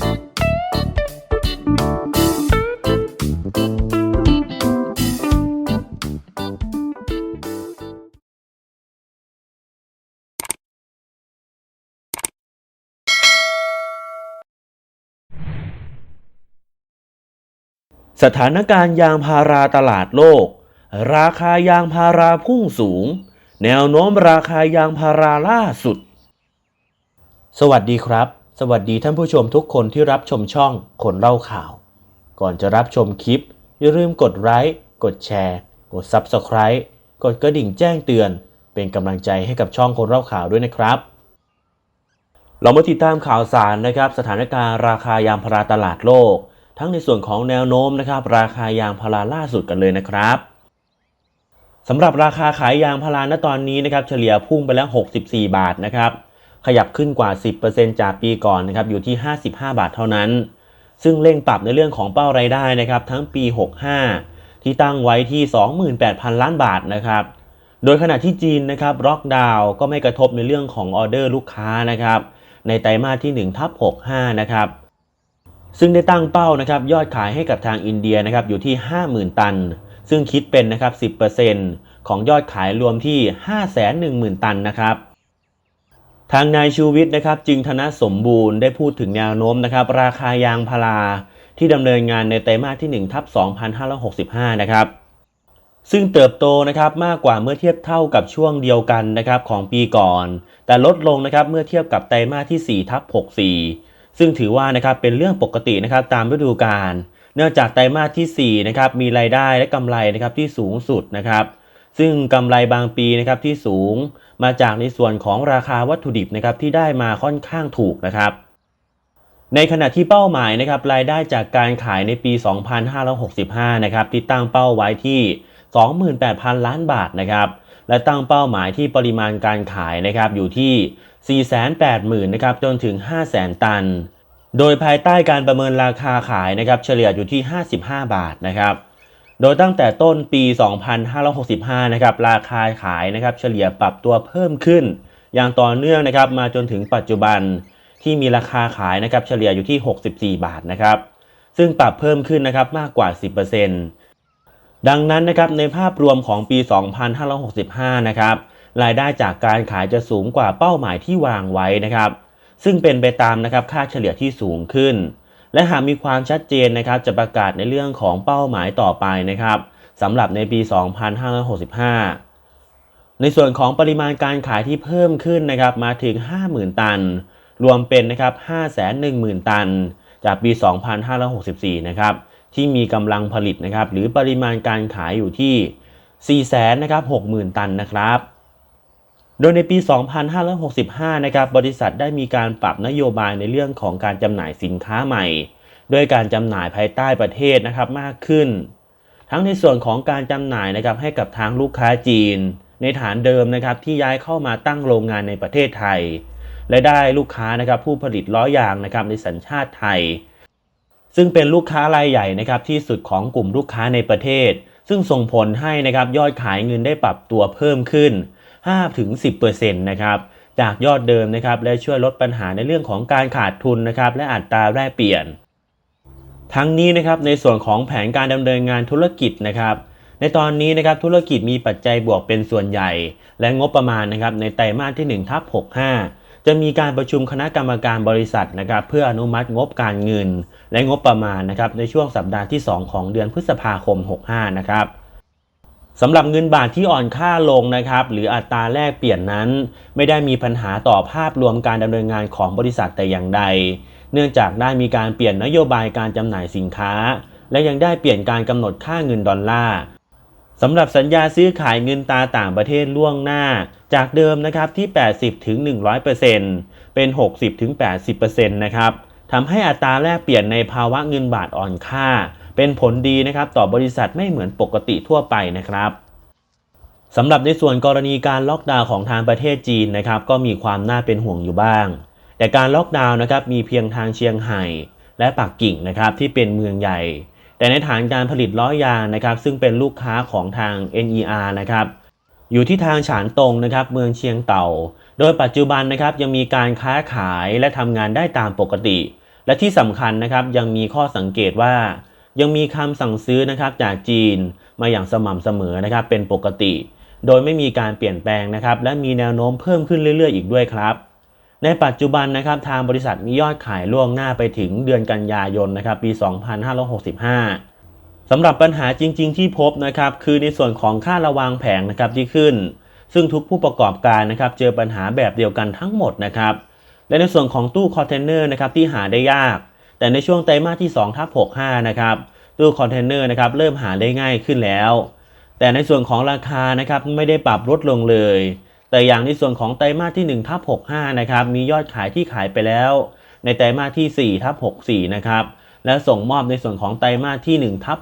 สถานการณ์ยางพาราตลาดโลก ราคายางพาราพุ่งสูง แนวโน้มราคายางพาราล่าสุด สวัสดีครับ สวัสดีท่านผู้ชมทุกคนที่รับชมช่องคนเล่าข่าว ก่อนจะรับชมคลิป อย่าลืมกดไลค์กดแชร์ กด Subscribe กดกระดิ่งแจ้งเตือน เป็นกำลังใจให้กับช่องคนเล่าข่าวด้วยนะครับ เรามาติดตามข่าวสารนะครับ สถานการณ์ราคายางพาราตลาดโลก ทั้งในส่วนของแนวโน้มนะครับ ราคายางพาราล่าสุดกันเลยนะครับสำหรับราคาขายยางพาราณตอนนี้นะครับ เฉลี่ยพุ่งไปแล้ว 64 บาทนะครับ ขยับขึ้นกว่า 10%จากปีก่อนนะครับอยู่ที่ 55 บาทเท่านั้น ซึ่งเร่งปรับในเรื่องของเป้ารายได้นะครับทั้งปี 65 ที่ตั้งไว้ที่ 28,000 ล้านบาทนะครับโดยขณะที่จีนนะครับล็อกดาวน์ก็ไม่กระทบในเรื่องของออเดอร์ลูกค้านะครับในไตรมาสที่1ทับ65นะครับซึ่งได้ตั้งเป้านะครับยอดขายให้กับทางอินเดียนะครับอยู่ที่ 50,000 ตัน ซึ่งคิดเป็นนะครับ 10%ของยอดขายรวมที่ 510,000 ตันนะครับ ทางนายชูวิทย์นะครับจึงธนสมบูรณ์ได้พูดถึงแนวโน้มนะครับราคายางพาราที่ดำเนินงานในไตรมาสที่1ทับ2565 นะครับ ซึ่งเติบโตนะครับมากกว่าเมื่อเทียบเท่ากับช่วงเดียวกันนะครับของปีก่อน แต่ลดลงนะครับเมื่อเทียบกับไตรมาสที่4ทับ64 ซึ่งถือว่านะครับเป็นเรื่องปกตินะครับตามฤดูกาลเนื่องจากไตรมาสที่4นะครับมีรายได้และกำไรนะครับที่สูงสุดนะครับ ซึ่งกำไรบางปีนะครับที่สูงมาจากในส่วนของราคาวัตถุดิบนะครับที่ได้มาค่อนข้างถูกนะครับ ในขณะที่เป้าหมายนะครับรายได้จากการขายในปี 2565 นะครับที่ตั้งเป้าไว้ที่ 28,000 ล้านบาทนะครับและตั้งเป้าหมายที่ปริมาณการขายนะครับอยู่ที่ 480,000นะครับจนถึง 500,000 ตัน โดยภายใต้การประเมินราคาขายนะครับเฉลี่ยอยู่ที่ 55 บาทนะครับ โดยตั้งแต่ต้นปี 2565 นะครับ ราคาขายนะครับเฉลี่ยปรับตัวเพิ่มขึ้น อย่างต่อเนื่องนะครับมาจนถึงปัจจุบันที่มีราคาขายนะครับเฉลี่ยอยู่ที่ 64 บาทนะครับ ซึ่งปรับเพิ่มขึ้นนะครับมากกว่า 10%ดังนั้นนะครับในภาพรวมของปี 2565 นะครับรายได้จากการขายจะสูงกว่าเป้าหมายที่วางไว้นะครับ ซึ่งเป็นไปตามนะครับค่าเฉลี่ยที่สูงขึ้น และหากมีความชัดเจนนะครับจะประกาศในเรื่องของเป้าหมายต่อไปนะครับสำหรับในปี 2565 ในส่วนของปริมาณการขายที่เพิ่มขึ้นนะครับมาถึง 50,000 ตัน รวมเป็นนะครับ510,000 ตัน จากปี 2564 นะครับที่มีกำลังผลิตนะครับหรือปริมาณการขายอยู่ที่400,000นะครับ60,000 ตันนะครับ โดยในปี 2565 นะครับ บริษัทได้มีการปรับนโยบายในเรื่องของการจำหน่ายสินค้าใหม่ด้วยการจำหน่ายภายใต้ประเทศนะครับมากขึ้น ทั้งในส่วนของการจำหน่ายนะครับให้กับทางลูกค้าจีน ในฐานเดิมนะครับที่ย้ายเข้ามาตั้งโรงงานในประเทศไทย และได้ลูกค้านะครับผู้ผลิตล้อยางนะครับในสัญชาติไทย ซึ่งเป็นลูกค้ารายใหญ่นะครับที่สุดของกลุ่มลูกค้าในประเทศ ซึ่งส่งผลให้นะครับยอดขายเงินได้ปรับตัวเพิ่มขึ้น 5-10%นะครับจากยอดเดิมนะครับและช่วยลดปัญหาในเรื่องของการขาดทุนนะครับและอัตราแลกเปลี่ยน ทั้งนี้นะครับในส่วนของแผนการดำเนินงานธุรกิจนะครับ ในตอนนี้นะครับธุรกิจมีปัจจัยบวกเป็นส่วนใหญ่ และงบประมาณนะครับในไตรมาสที่1ทับ65 จะมีการประชุมคณะกรรมการบริษัทนะครับเพื่ออนุมัติงบการเงิน และงบประมาณนะครับในช่วงสัปดาห์ที่ 2 ของเดือนพฤษภาคม 65 นะครับ สำหรับเงินบาทที่อ่อนค่าลงนะครับหรืออัตราแลกเปลี่ยนนั้น ไม่ได้มีปัญหาต่อภาพรวมการดำเนินงานของบริษัทแต่อย่างใด เนื่องจากได้มีการเปลี่ยนนโยบายการจำหน่ายสินค้า และยังได้เปลี่ยนการกำหนดค่าเงินดอลลาร์สำหรับสัญญาซื้อขายเงินตราต่างประเทศล่วงหน้า จากเดิมนะครับที่ 80ถึง100%เป็น 60ถึง80%นะครับทำให้อัตราแลกเปลี่ยนในภาวะเงินบาทอ่อนค่า เป็นผลดีนะครับต่อบริษัทไม่เหมือนปกติทั่วไปนะครับสำหรับในส่วนกรณีการล็อกดาวน์ของทางประเทศจีนนะครับก็มีความน่าเป็นห่วงอยู่บ้าง แต่การล็อกดาวน์นะครับมีเพียงทางเชียงไห่และปักกิ่งนะครับที่เป็นเมืองใหญ่ แต่ในฐานการผลิตล้อยางนะครับซึ่งเป็นลูกค้าของทาง NER นะครับอยู่ที่ทางฉานตงนะครับเมืองเชียงเต่า โดยปัจจุบันนะครับยังมีการค้าขายและทำงานได้ตามปกติ และที่สำคัญนะครับยังมีข้อสังเกตว่า ยังมีคำสั่งซื้อนะครับจากจีนมาอย่างสม่ำเสมอนะครับเป็นปกติ โดยไม่มีการเปลี่ยนแปลงนะครับ และมีแนวโน้มเพิ่มขึ้นเรื่อย ๆ อีกด้วยครับ ในปัจจุบันนะครับทางบริษัทมียอดขายล่วงหน้าไปถึงเดือนกันยายนนะครับปี 2565สำหรับปัญหาจริง ๆ ที่พบนะครับคือในส่วนของค่าระวางแผงนะครับที่ขึ้น ซึ่งทุกผู้ประกอบการนะครับเจอปัญหาแบบเดียวกันทั้งหมดนะครับและในส่วนของตู้คอนเทนเนอร์นะครับที่หาได้ยาก แต่ในช่วงไตรมาสที่2ทับ65 นะครับตู้คอนเทนเนอร์นะครับเริ่มหาได้ง่ายขึ้นแล้ว แต่ในส่วนของราคานะครับไม่ได้ปรับลดลงเลย แต่อย่างในส่วนของไตรมาสที่1ทับ65 นะครับมียอดขายที่ขายไปแล้ว ในไตรมาสที่4ทับ64 นะครับและส่งมอบในส่วนของไตรมาสที่1ทับ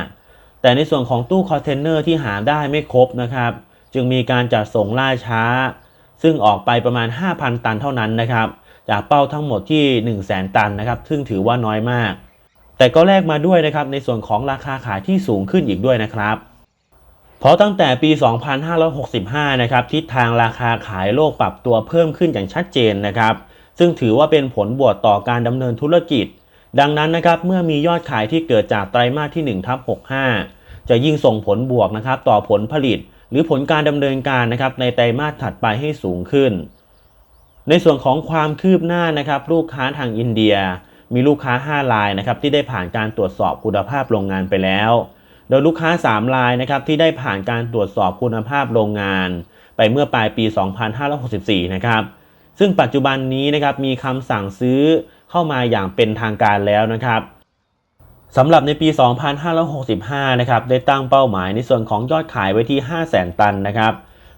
65 แต่ในส่วนของตู้คอนเทนเนอร์ที่หาได้ไม่ครบนะครับ จึงมีการจัดส่งล่าช้า ซึ่งออกไปประมาณ 5,000 ตันเท่านั้นนะครับ จากเป้าทั้งหมดที่ 1 0 0 0 0แตันนะครับ ซึ่งถือว่าน้อยมาก แต่ก็แลกมาด้วยนะครับในส่วนของราคาขายที่สูงขึ้นอีกด้วยนะครับเพราะตั้งแต่ปี 2565 นะครับทิศทางราคาขายโลกปรับตัวเพิ่มขึ้นอย่างชัดเจนนะครับ ซึ่งถือว่าเป็นผลบวกต่อการดำเนินธุรกิจ ดังนั้นนะครับเมื่อมียอดขายที่เกิดจากไตรมาสที่1ทับ65 จะยิ่งส่งผลบวกนะครับต่อผลผลิต หรือผลการดำเนินการนะครับในไตรมาสถัดไปให้สูงขึ้น ในส่วนของความคืบหน้านะครับลูกค้าทางอินเดีย มีลูกค้า 5 รายนะครับที่ได้ผ่านการตรวจสอบคุณภาพโรงงานไปแล้ว โดยลูกค้า 3 รายนะครับที่ได้ผ่านการตรวจสอบคุณภาพโรงงาน ไปเมื่อปลายปี 2564 นะครับซึ่งปัจจุบันนี้นะครับมีคำสั่งซื้อเข้ามาอย่างเป็นทางการแล้วนะครับสำหรับในปี 2565 นะครับได้ตั้งเป้าหมายในส่วนของยอดขายไว้ที่ 500,000 ตันนะครับ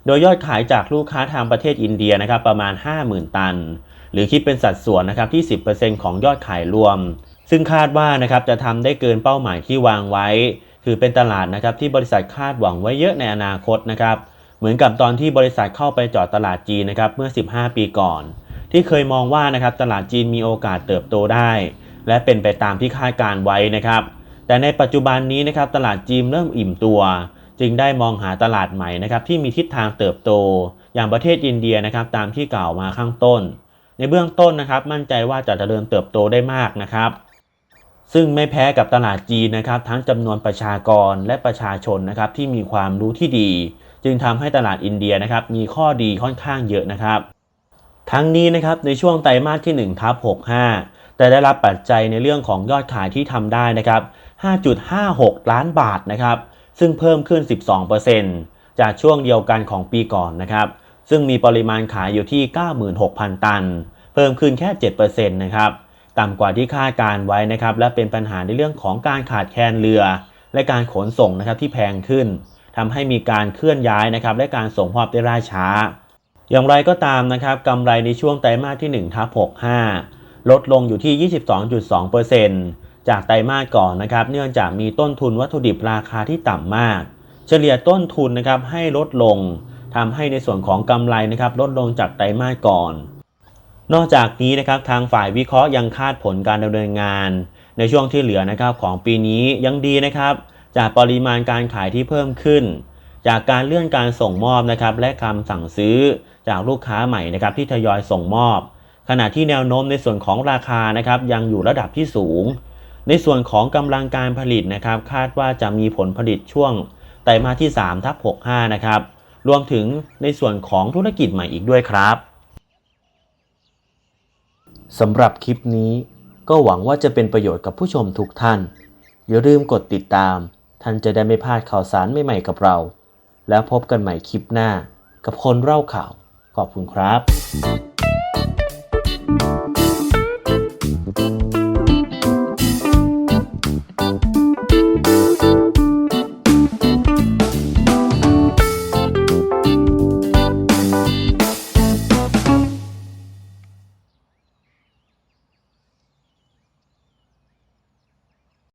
โดยยอดขายจากลูกค้าทางประเทศอินเดียนะครับประมาณ 50,000 ตัน หรือคิดเป็นสัดส่วนนะครับที่ 10%ของยอดขายรวม ซึ่งคาดว่านะครับจะทำได้เกินเป้าหมายที่วางไว้ ถือเป็นตลาดนะครับที่บริษัทคาดหวังไว้เยอะในอนาคตนะครับเหมือนกับตอนที่บริษัทเข้าไปจอดตลาดจีนนะครับเมื่อ 15 ปีก่อน ที่เคยมองว่านะครับตลาดจีนมีโอกาสเติบโตได้ และเป็นไปตามที่คาดการไว้นะครับแต่ในปัจจุบันนี้นะครับตลาดจีนเริ่มอิ่มตัว จึงได้มองหาตลาดใหม่นะครับที่มีทิศทางเติบโต อย่างประเทศอินเดียนะครับตามที่กล่าวมาข้างต้น ในเบื้องต้นนะครับมั่นใจว่าจะเจริญเติบโตได้มากนะครับซึ่งไม่แพ้กับตลาดจีนนะครับทั้งจำนวนประชากรและประชาชนนะครับที่มีความรู้ที่ดี จึงทำให้ตลาดอินเดียนะครับมีข้อดีค่อนข้างเยอะนะครับ ทั้งนี้นะครับในช่วงไตรมาสที่1ทับ65 แต่ได้รับปัจจัยในเรื่องของยอดขายที่ทำได้นะครับ 5.56 ล้านบาทนะครับ ซึ่งเพิ่มขึ้น 12%จากช่วงเดียวกันของปีก่อนนะครับ ซึ่งมีปริมาณขายอยู่ที่ 96,000 ตัน เพิ่มขึ้นแค่ 7%นะครับต่ำกว่าที่คาดการไว้นะครับ และเป็นปัญหาในเรื่องของการขาดแคลนเรือ และการขนส่งนะครับที่แพงขึ้นทำให้มีการเคลื่อนย้ายนะครับ และการส่งมอบได้ล่าช้า อย่างไรก็ตามนะครับกำไรในช่วงไตรมาสที่1ทับ65 ลดลงอยู่ที่ 22.2% จากไตรมาสก่อนนะครับ เนื่องจากมีต้นทุนวัตถุดิบราคาที่ต่ำมาก เฉลี่ยต้นทุนนะครับให้ลดลงทำให้ในส่วนของกำไรนะครับลดลงจากไตรมาสก่อน นอกจากนี้นะครับทางฝ่ายวิเคราะห์ยังคาดผลการดำเนินงาน ในช่วงที่เหลือนะครับของปีนี้ยังดีนะครับ จากปริมาณการขายที่เพิ่มขึ้น จากการเลื่อนการส่งมอบนะครับและคำสั่งซื้อจากลูกค้าใหม่นะครับที่ทยอยส่งมอบ ขณะที่แนวโน้มในส่วนของราคานะครับยังอยู่ระดับที่สูง ในส่วนของกำลังการผลิตนะครับคาดว่าจะมีผลผลิตช่วงไตรมาสที่3ทับ65 นะครับ รวมถึงในส่วนของธุรกิจใหม่อีกด้วยครับสำหรับคลิปนี้ก็หวังว่าจะเป็นประโยชน์กับผู้ชมทุกท่าน อย่าลืมกดติดตาม ท่านจะได้ไม่พลาดข่าวสารใหม่ๆกับเรา แล้วพบกันใหม่คลิปหน้ากับคนเล่าข่าว ขอบคุณครับ